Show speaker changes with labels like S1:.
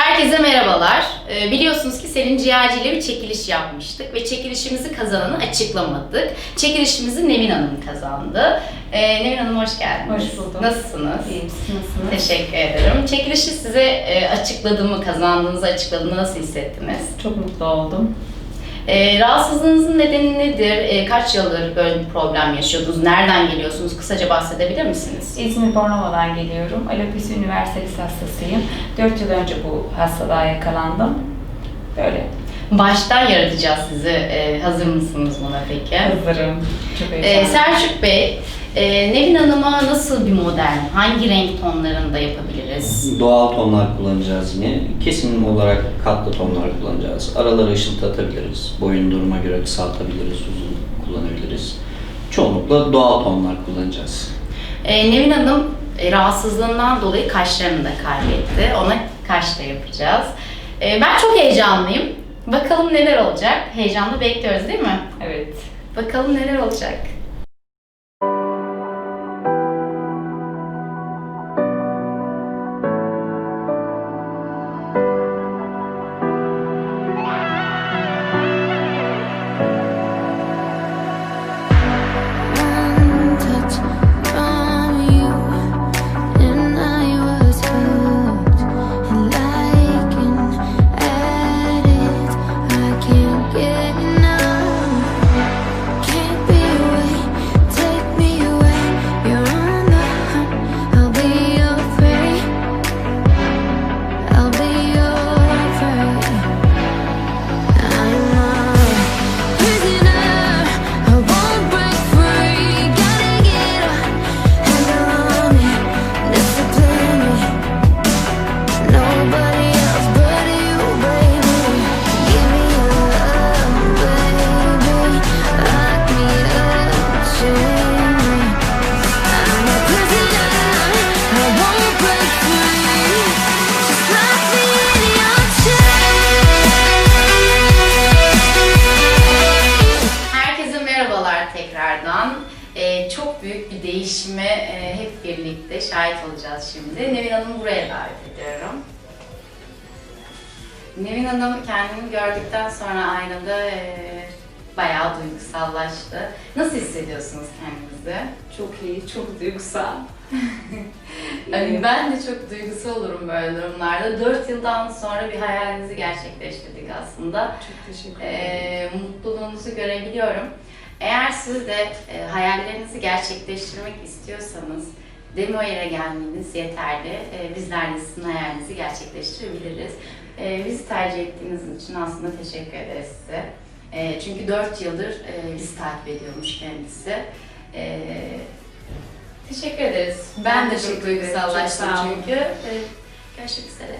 S1: Herkese merhabalar. Ee, biliyorsunuz ki Selin Ciğerci ile bir çekiliş yapmıştık ve çekilişimizi kazananı açıklamadık. Çekilişimizi Nevin Hanım kazandı. Ee, Nevin Hanım hoş geldiniz.
S2: Hoş bulduk.
S1: Nasılsınız?
S2: İyiyim, siz nasılsınız?
S1: Teşekkür ederim. Çekilişi size e, açıkladığımı, kazandığınızı açıkladığımı nasıl hissettiniz?
S2: Çok mutlu oldum.
S1: E, rahatsızlığınızın nedeni nedir? E, kaç yıldır böyle bir problem yaşıyordunuz? Nereden geliyorsunuz? Kısaca bahsedebilir misiniz?
S2: İzmir Bornova'dan geliyorum. Alopecia universalis hastasıyım. 4 yıl önce bu hastalığa yakalandım. Böyle
S1: Baştan yaratacağız sizi. E, hazır mısınız buna peki?
S2: hazırım. Çok
S1: Ee,
S2: heyecanlıyım.
S1: Selçuk Bey, e, Nevin Hanım'a nasıl bir model, hangi renk tonlarında yapabiliriz?
S3: Doğal tonlar kullanacağız yine. Kesin olarak katlı tonlar kullanacağız. Aralara ışıltatabiliriz. Boyun duruma göre kısaltabiliriz, uzun kullanabiliriz. Çoğunlukla doğal tonlar kullanacağız.
S1: Ee, Nevin Hanım e, rahatsızlığından dolayı kaşlarını da kaybetti. Ona kaş da yapacağız. Ee, ben çok heyecanlıyım. Bakalım neler olacak. Heyecanla bekliyoruz değil mi?
S2: Evet.
S1: Bakalım neler olacak. Çok büyük bir değişime e, hep birlikte şahit olacağız şimdi. Nevin Hanım'ı buraya davet ediyorum. Nevin Hanım kendini gördükten sonra aynada e, bayağı duygusallaştı. Nasıl hissediyorsunuz kendinizi?
S2: Çok iyi, çok duygusal.
S1: Hani ben de çok duygusal olurum böyle durumlarda. 4 yıldan sonra bir hayalinizi gerçekleştirdik aslında.
S2: Çok teşekkür
S1: Ee, mutluluğunuzu görebiliyorum. Eğer siz de e, hayallerinizi gerçekleştirmek istiyorsanız Demoyer'e gelmeniz yeterli. E, bizler de sizin hayalinizi gerçekleştirebiliriz. E, bizi tercih ettiğiniz için aslında teşekkür ederiz size. E, çünkü 4 yıldır e, bizi takip ediyormuş kendisi. E, teşekkür ederiz. Ben,
S2: Ben
S1: de çok duygusallaştım çünkü. E, görüşmek üzere.